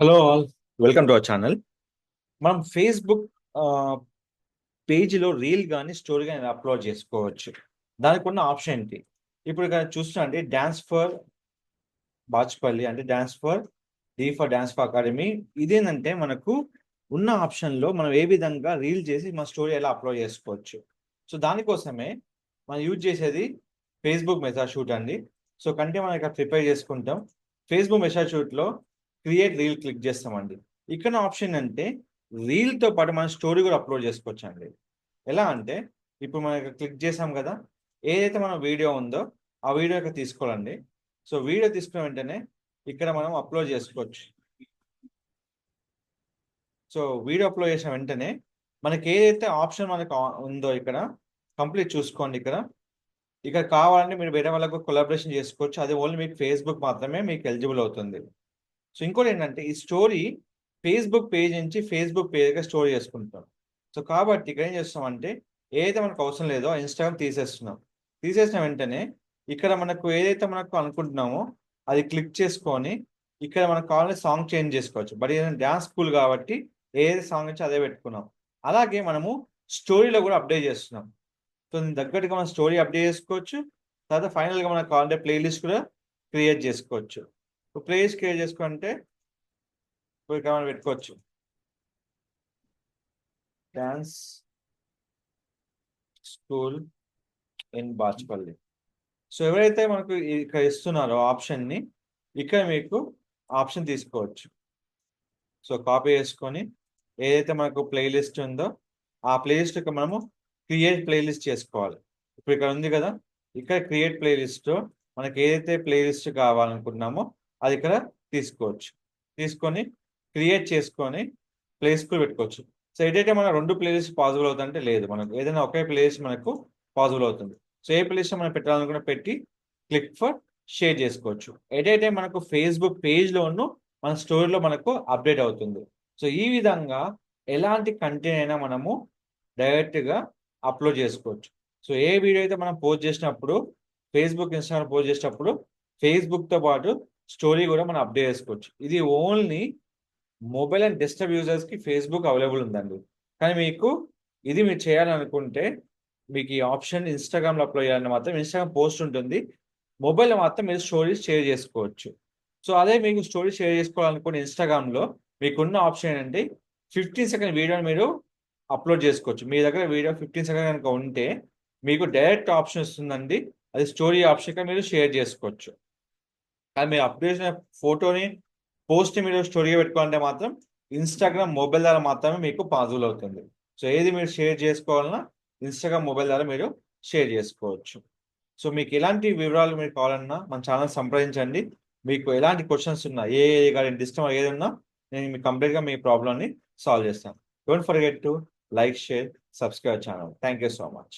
Hello all welcome to our channel మనం Facebook పేజీలో reel కానీ స్టోరీ కానీ అప్లోడ్ చేసుకోవచ్చు. దానికి ఉన్న ఆప్షన్ ఏంటి? ఇప్పుడు ఇక్కడ చూస్తుంటే డ్యాన్స్ ఫర్ బాచ్పల్లి అంటే dance for D for dance for academy. ఇదేంటంటే మనకు ఉన్న ఆప్షన్లో మనం ఏ విధంగా రీల్ చేసి మన స్టోరీ ఎలా అప్లోడ్ చేసుకోవచ్చు. సో దానికోసమే మనం యూజ్ చేసేది ఫేస్బుక్ మెసేజ్ షూట్ అండి. సో కంటే మనం ఇక్కడ ప్రిపేర్ చేసుకుంటాం. ఫేస్బుక్ మెసేజ్ షూట్లో క్రియేట్ రీల్ క్లిక్ చేస్తామండి. ఇక్కడ ఆప్షన్ అంటే రీల్తో పాటు మనం స్టోరీ కూడా అప్లోడ్ చేసుకోవచ్చు అండి ఎలా అంటే ఇప్పుడు మనం క్లిక్ చేసాం కదా ఏదైతే మన వీడియో ఉందో ఆ వీడియో ఇక్కడ తీసుకోవాలండి. సో వీడియో తీసుకున్న వెంటనే ఇక్కడ మనం అప్లోడ్ చేసుకోవచ్చు. సో వీడియో అప్లోడ్ చేసిన వెంటనే మనకి ఏదైతే ఆప్షన్ మనకు ఉందో ఇక్కడ కంప్లీట్ చూసుకోండి ఇక్కడ. ఇక్కడ కావాలంటే మీరు వేరే వాళ్ళకు కొలాబరేషన్ చేసుకోవచ్చు. అది ఓన్లీ మీకు ఫేస్బుక్ మాత్రమే మీకు ఎలిజిబుల్ అవుతుంది. సో ఇంకోటి ఏంటంటే ఈ స్టోరీ ఫేస్బుక్ పేజ్ నుంచి ఫేస్బుక్ పేజ్గా స్టోర్ చేసుకుంటాం. సో కాబట్టి ఇక్కడ ఏం చేస్తామంటే ఏదైతే మనకు అవసరం లేదో ఇన్స్టాగ్రామ్ తీసేస్తున్నాం. తీసేసిన వెంటనే ఇక్కడ మనకు ఏదైతే మనకు అనుకుంటున్నామో అది క్లిక్ చేసుకొని ఇక్కడ మనకు కావాలంటే సాంగ్ చేంజ్ చేసుకోవచ్చు. బట్ ఏదైనా డ్యాన్స్ స్కూల్ కాబట్టి ఏదైతే సాంగ్ వచ్చి అదే పెట్టుకున్నాం. అలాగే మనము స్టోరీలో కూడా అప్డేట్ చేస్తున్నాం. సో తగ్గట్టుగా మనం స్టోరీ అప్డేట్ చేసుకోవచ్చు. తర్వాత ఫైనల్గా మనకు కావాలంటే ప్లేలిస్ట్ కూడా క్రియేట్ చేసుకోవచ్చు. ప్లేస్ క్రియేట్ చేసుకుంటే ఇప్పుడు ఇక్కడ మనం పెట్టుకోవచ్చు. Dance school in Bachupally so ఎవరైతే మనకు ఇక్కడ ఇస్తున్నారో ఆప్షన్ని ఇక్కడ మీకు ఆప్షన్ తీసుకోవచ్చు. సో కాపీ చేసుకొని ఏదైతే మనకు ప్లేలిస్ట్ ఉందో ఆ ప్లేలిస్ట్ మనము క్రియేట్ ప్లేలిస్ట్ చేసుకోవాలి. ఇప్పుడు ఇక్కడ ఉంది కదా ఇక్కడ క్రియేట్ ప్లేలిస్ట్ మనకి ఏదైతే ప్లేలిస్ట్ కావాలనుకుంటున్నామో అది ఇక్కడ తీసుకోవచ్చు. తీసుకొని క్రియేట్ చేసుకొని ప్లేస్ కూడా పెట్టుకోవచ్చు. సో ఏదైతే మన రెండు ప్లేసెస్ పాసిబుల్ అవుతుందంటే లేదు. మనకు ఏదైనా ఒకే ప్లేస్ మనకు పాసిబుల్ అవుతుంది. సో ఏ ప్లేస్ మనం పెట్టాలనుకున్న పెట్టి క్లిక్ ఫర్ షేర్ చేసుకోవచ్చు. ఏదైతే మనకు ఫేస్బుక్ పేజ్లోను మన స్టోరీలో మనకు అప్డేట్ అవుతుంది. సో ఈ విధంగా ఎలాంటి కంటెంట్ అయినా మనము డైరెక్ట్గా అప్లోడ్ చేసుకోవచ్చు. సో ఏ వీడియో అయితే మనం పోస్ట్ చేసినప్పుడు ఫేస్బుక్ ఇన్స్టాగ్రామ్ పోస్ట్ చేసినప్పుడు ఫేస్బుక్తో పాటు స్టోరీ కూడా మనం అప్డేట్ చేసుకోవచ్చు. ఇది ఓన్లీ మొబైల్ అండ్ డెస్క్టాప్ యూజర్స్కి ఫేస్బుక్ అవైలబుల్ ఉందండి. కానీ మీకు ఇది మీరు చేయాలనుకుంటే మీకు ఈ ఆప్షన్ ఇన్స్టాగ్రామ్లో అప్లోడ్ చేయాలని మాత్రం ఇన్స్టాగ్రామ్ పోస్ట్ ఉంటుంది. మొబైల్లో మాత్రం మీరు స్టోరీస్ షేర్ చేసుకోవచ్చు. సో అదే మీకు స్టోరీ షేర్ చేసుకోవాలనుకున్న ఇన్స్టాగ్రామ్లో మీకున్న ఆప్షన్ ఏంటంటే ఫిఫ్టీన్ సెకండ్ వీడియోని మీరు అప్లోడ్ చేసుకోవచ్చు. మీ దగ్గర వీడియో ఫిఫ్టీన్ సెకండ్ కనుక ఉంటే మీకు డైరెక్ట్ ఆప్షన్ వస్తుందండి. అది స్టోరీ ఆప్షన్ మీరు షేర్ చేసుకోవచ్చు. కానీ మీరు అప్లోడ్ చేసిన ఫోటోని పోస్ట్ మీరు స్టోరీగా పెట్టుకోవాలంటే మాత్రం ఇన్స్టాగ్రామ్ మొబైల్ ద్వారా మాత్రమే మీకు పాజిబుల్ అవుతుంది. సో ఏది మీరు షేర్ చేసుకోవాలన్నా ఇన్స్టాగ్రామ్ మొబైల్ ద్వారా మీరు షేర్ చేసుకోవచ్చు. సో మీకు ఎలాంటి వివరాలు మీరు కావాలన్నా మన ఛానల్ సంప్రదించండి. మీకు ఎలాంటి క్వశ్చన్స్ ఉన్నా ఏ గారి డిస్టమ్ ఏది ఉన్నా నేను మీకు కంప్లీట్గా మీ ప్రాబ్లమ్ని సాల్వ్ చేస్తాను. Don't forget to like share subscribe channel thank you so much